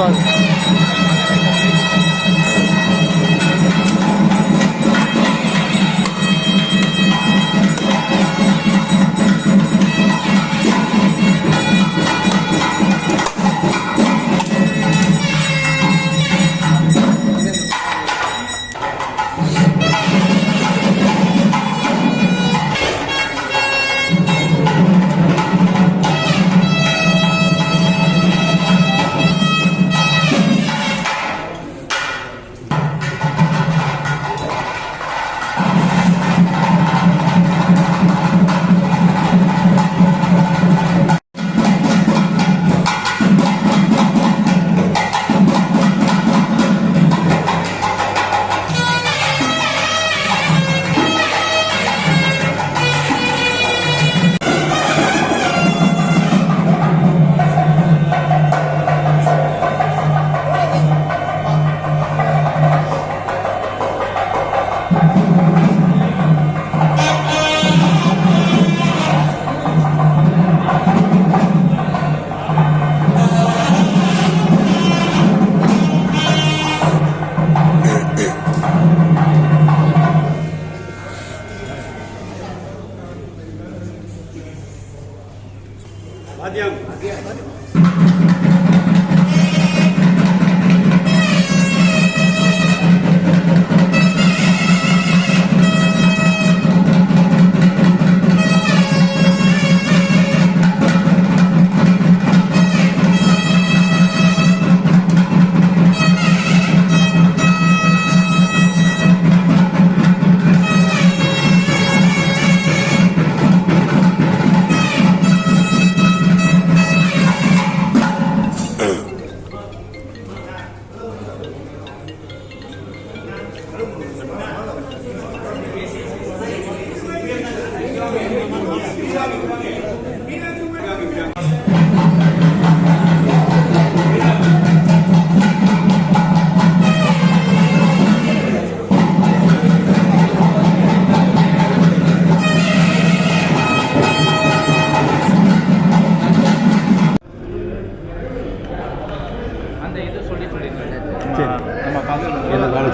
தத்துவம் அந்த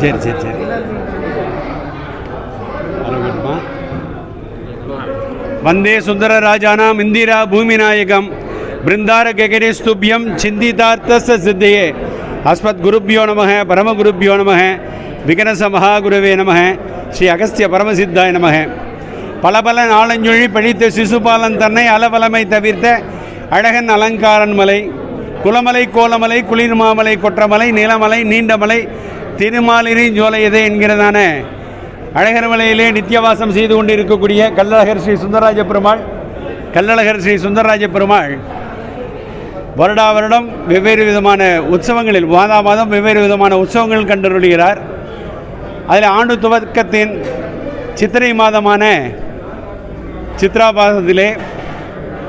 சரி சரி சரி. ஆரோக்கியமா? வந்தே சுந்தரராஜானாம் இந்திரா பூமிநாயகம். பிருந்தார ககரே ஸ்துபியம் சிந்திதார்த்த சித்தியே. அஸ்மத் குருப்பியோ நமக பரமகுருப்பியோ நமக விகனச மகாகுருவே நமக ஸ்ரீ அகஸ்திய பரமசித்தாய நமக. பல பல நாளஞ்சொழி பழித்த சிசுபாலன் தன்னை அலவலமை தவிர்த்த அழகன் அலங்காரன் மலை குலமலை கோலமலை குளிர்மாமலை கொற்றமலை நீலமலை நீண்டமலை திருமாலினி ஜோலையதே என்கிறதான அழகர் மலையிலே நித்தியவாசம் செய்து கொண்டிருக்கக்கூடிய கல்லழகர் ஸ்ரீ சுந்தரராஜ பெருமாள் கல்லழகர் ஸ்ரீ சுந்தரராஜ பெருமாள். வருடா வருடம் வெவ்வேறு விதமான உற்சவங்களில் மாதா மாதம் வெவ்வேறு விதமான உற்சவங்கள் கண்டருளுகிறார். அதில் ஆண்டு துவக்கத்தின் சித்திரை மாதமான சித்ராபாதத்திலே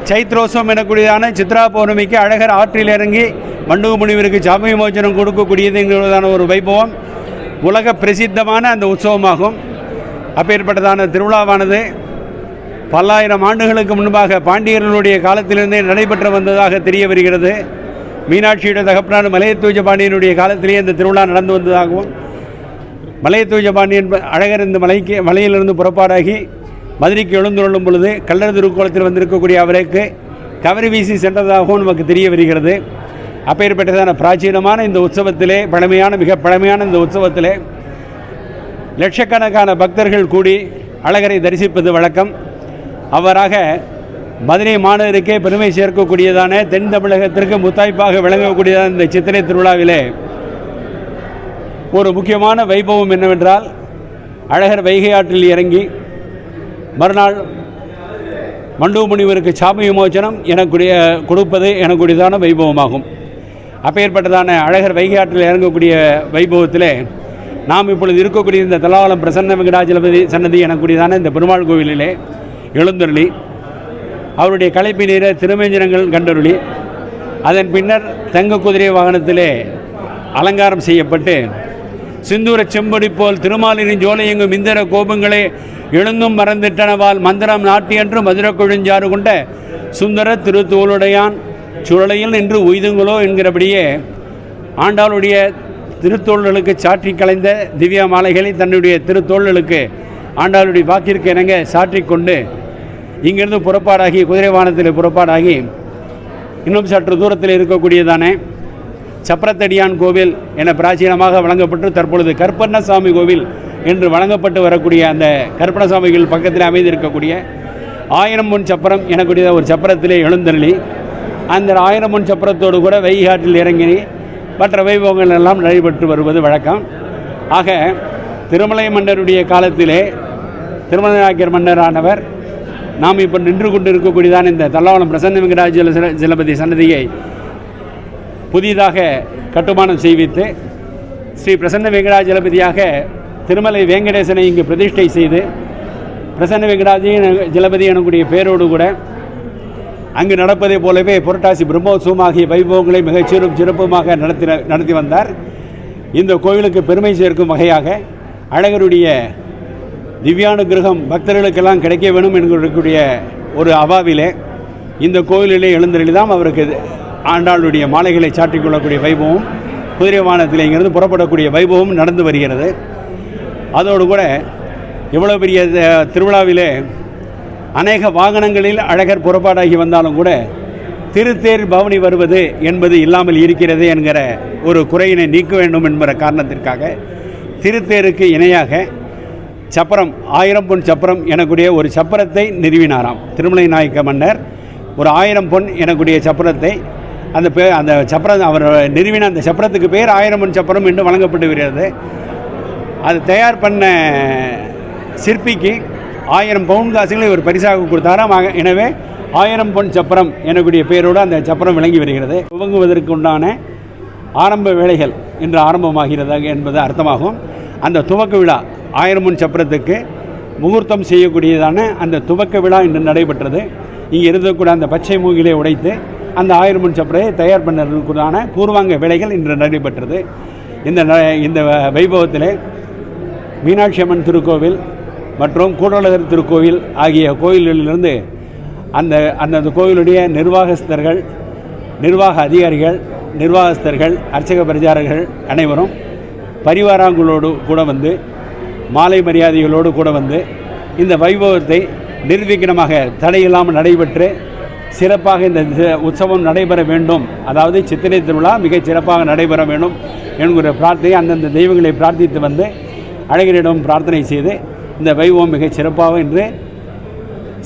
சைத்ரோசம் எனக்கூடியதான சித்ரா பௌர்ணமிக்கு அழகர் ஆற்றில் இறங்கி மண்டுக முனிவருக்கு சாமி விமோச்சனம் கொடுக்கக்கூடியது என்கிறதான ஒரு வைபவம். உலக பிரசித்தமான அந்த உற்சவமாகும். அப்பேற்பட்டதான திருவிழாவானது பல்லாயிரம் ஆண்டுகளுக்கு முன்பாக பாண்டியர்களுடைய காலத்திலிருந்தே நடைபெற்று வந்ததாக தெரிய வருகிறது. மீனாட்சியுடைய தகப்பனார் மலையத்தூஜ பாண்டியனுடைய காலத்திலேயே இந்த திருவிழா நடந்து வந்ததாகவும் மலையத்தூஜ பாண்டியன் அழகர் இந்த மலைக்கு மலையிலிருந்து புறப்பாடாகி மதுரைக்கு எழுந்துள்ளும் பொழுது கல்லர் திருக்கோலத்தில் வந்திருக்கக்கூடிய அவருக்கு கவரி வீசி சென்றதாகவும் நமக்கு தெரிய வருகிறது. அப்பேற்பட்டதான பிராச்சீனமான இந்த உற்சவத்திலே பழமையான மிக பழமையான இந்த உற்சவத்திலே லட்சக்கணக்கான பக்தர்கள் கூடி அழகரை தரிசிப்பது வழக்கம். அவ்வாறாக மதுரை மாநகருக்கே பெருமை சேர்க்கக்கூடியதான தென் தமிழகத்திற்கு முத்தாய்ப்பாக விளங்கக்கூடியதான இந்த சித்திரை திருவிழாவிலே ஒரு முக்கியமான வைபவம் என்னவென்றால் அழகர் வைகை ஆற்றில் இறங்கி மறுநாள் மண்டு முனிவருக்கு சாமி விமோச்சனம் எனக்குரிய கொடுப்பது எனக்குரியதான வைபவமாகும். அப்பேற்பட்டதான அழகர் வைகையாற்றில் இறங்கக்கூடிய வைபவத்திலே நாம் இப்பொழுது இருக்கக்கூடிய இந்த தலாவலம் பிரசன்ன வெங்கடாஜலபதி சன்னதி எனக்கூடியதான இந்த பெருமாள் கோவிலிலே எழுந்தருளி அவருடைய களைப்பு நீர திருமஞ்சனங்கள் கண்டருளி அதன் பின்னர் தங்க குதிரை வாகனத்திலே அலங்காரம் செய்யப்பட்டு சிந்தூர செம்பொடி போல் திருமாலினின் ஜோலையெங்கும் இந்திர கோபங்களே எழுந்தும் மறந்திட்டனவால் மந்திரம் நாட்டியன்று மதுர கொழுஞ்சாறு கொண்ட சுந்தர திருத்தோளுடையான் சுழலையில் நின்று உய்துங்களோ என்கிறபடியே ஆண்டாளுடைய திருத்தோள்களுக்கு சாற்றி கலைந்த திவ்ய மாலைகளை தன்னுடைய திருத்தோள்களுக்கு ஆண்டாளுடைய வாக்கிற்கு இணங்க சாற்றி கொண்டு இங்கிருந்து புறப்பாடாகி குதிரை வாகனத்தில் புறப்பாடாகி இன்னும் சற்று தூரத்தில் இருக்கக்கூடியதானே சப்பரத்தடியான் கோவில் என பிராச்சீனமாக வழங்கப்பட்டு தற்பொழுது கற்பண்ணசாமி கோவில் என்று வழங்கப்பட்டு வரக்கூடிய அந்த கற்பணசாமிகள் பக்கத்தில் அமைந்திருக்கக்கூடிய ஆயிரம் முன் சப்பரம் எனக்கூடிய ஒரு சப்பரத்திலே எழுந்தருளி அந்த ஆயிரம் முன் சப்பரத்தோடு கூட வைகாட்டில் இறங்கி மற்ற வைபவங்கள் எல்லாம் நடைபெற்று வருவது வழக்கம். ஆக திருமலை மன்னருடைய காலத்திலே திருமலைநாயக்கர் மன்னரானவர் நாம் இப்போ நின்று கொண்டு இருக்கக்கூடியதான் இந்த தல்லாவளம் பிரசன்ன வெங்கடாஜல சிலபதி சன்னதியை புதிதாக கட்டுமானம் செய்வித்து ஸ்ரீ பிரசன்ன வெங்கடாஜலபதியாக திருமலை வேங்கடேசனை இங்கு பிரதிஷ்டை செய்து பிரசன்ன வெங்கடாஜி ஜலபதி எனக்கூடிய பேரோடு கூட அங்கு நடப்பதை போலவே புரட்டாசி பிரம்மோத்சவம் ஆகிய வைபவங்களை மிகச்சிறும் சிறப்புமாக நடத்தி நடத்தி வந்தார். இந்த கோவிலுக்கு பெருமை சேர்க்கும் வகையாக அழகருடைய திவ்யானுகிரகம் பக்தர்களுக்கெல்லாம் கிடைக்க வேணும் என்கிற ஒரு அவாவிலே இந்த கோவிலிலே எழுந்தருளிதான் அவருக்கு ஆண்டாளுடைய மாலைகளை சாட்டிக் கொள்ளக்கூடிய வைபவம் குதிரை வானத்தில் இங்கிருந்து புறப்படக்கூடிய வைபவம் நடந்து வருகிறது. அதோடு கூட இவ்வளோ பெரிய திருவிழாவிலே அநேக வாகனங்களில் அழகர் புறப்பாடாகி வந்தாலும் கூட திருத்தேர் பவனி வருவது என்பது இல்லாமல் இருக்கிறது என்கிற ஒரு குறையினை நீக்க வேண்டும் என்கிற காரணத்திற்காக திருத்தேருக்கு இணையாக சப்பரம் ஆயிரம் பொன் சப்பரம் எனக்கூடிய ஒரு சப்பரத்தை நிறுவினாராம். திருமலை நாயக்க மன்னர் ஒரு ஆயிரம் பொன் எனக்கூடிய சப்பரத்தை அந்த பே அந்த சப்பரம் அவர் நிறுவின அந்த சப்பரத்துக்கு பேர் ஆயிரம் சப்பரம் என்று வழங்கப்பட்டு வருகிறது அது தயார் பண்ண சிற்பிக்கு ஆயிரம் பவுன் காசுகளை ஒரு பரிசாக கொடுத்தாராம். ஆக- எனவே ஆயிரம் பொன் சப்பரம் எனக்கூடிய பெயரோடு அந்த சப்பரம் விளங்கி வருகிறது. துவங்குவதற்கு உண்டான ஆரம்ப வேலைகள் இன்று ஆரம்பமாகிறது என்பது அர்த்தமாகும். அந்த துவக்க விழா ஆயிரம் பொன் சப்பரத்துக்கு முகூர்த்தம் செய்யக்கூடியதான அந்த துவக்க விழா இன்று நடைபெற்றது. இங்கே இருக்கக்கூடிய அந்த பச்சை மூங்கிலை உடைத்து அந்த ஆயிரம் மண் சப்பரை தயார் பண்ணுறதுக்குண்டான பூர்வாங்க வேலைகள் இன்று நடைபெற்றது. இந்த ந- இந்த வைபவத்தில் மீனாட்சி அம்மன் திருக்கோவில் மற்றும் கூடலகர் திருக்கோவில் ஆகிய கோயில்களிலிருந்து அந்த அந்த கோயிலுடைய நிர்வாகஸ்தர்கள் நிர்வாக அதிகாரிகள் நிர்வாகஸ்தர்கள் அர்ச்சக பிரச்சாரர்கள் அனைவரும் பரிவாரங்களோடு கூட வந்து மாலை மரியாதைகளோடு கூட வந்து இந்த வைபவத்தை நிர்விঘ்னமாக தடையில்லாமல் நடைபெற்று சிறப்பாக இந்த உற்சவம் நடைபெற வேண்டும். அதாவது சித்திரை திருவிழா மிகச் சிறப்பாக நடைபெற வேண்டும் என்கிற பிரார்த்தனை அந்தந்த தெய்வங்களை பிரார்த்தித்து வந்து அழகரிடம் பிரார்த்தனை செய்து இந்த வைபவம் மிக சிறப்பாக இன்று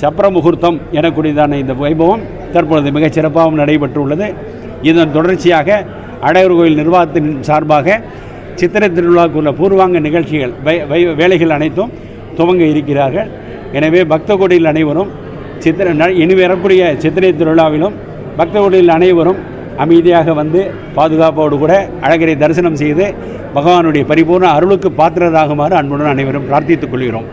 சப்பர முகூர்த்தம் எனக்கூடியதான இந்த வைபவம் தற்பொழுது மிகச் சிறப்பாகவும் நடைபெற்றுள்ளது. இதன் தொடர்ச்சியாக அழகர் கோயில் நிர்வாகத்தின் சார்பாக சித்திரை திருவிழாக்குள்ள பூர்வாங்க நிகழ்ச்சிகள் வை- வை- வேலைகள் அனைத்தும் துவங்க இருக்கிறார்கள். எனவே பக்த கோடியில் அனைவரும் சித்திரை ந- இனி வரக்கூடிய சித்திரை திருவிழாவிலும் பக்தர்களில் அனைவரும் அமைதியாக வந்து பாதுகாப்போடு கூட அழகரை தரிசனம் செய்து பகவானுடைய பரிபூர்ண அருளுக்கு பாத்திரராகுமாறு அன்புடன் அனைவரும் பிரார்த்தித்துக் கொள்கிறோம்.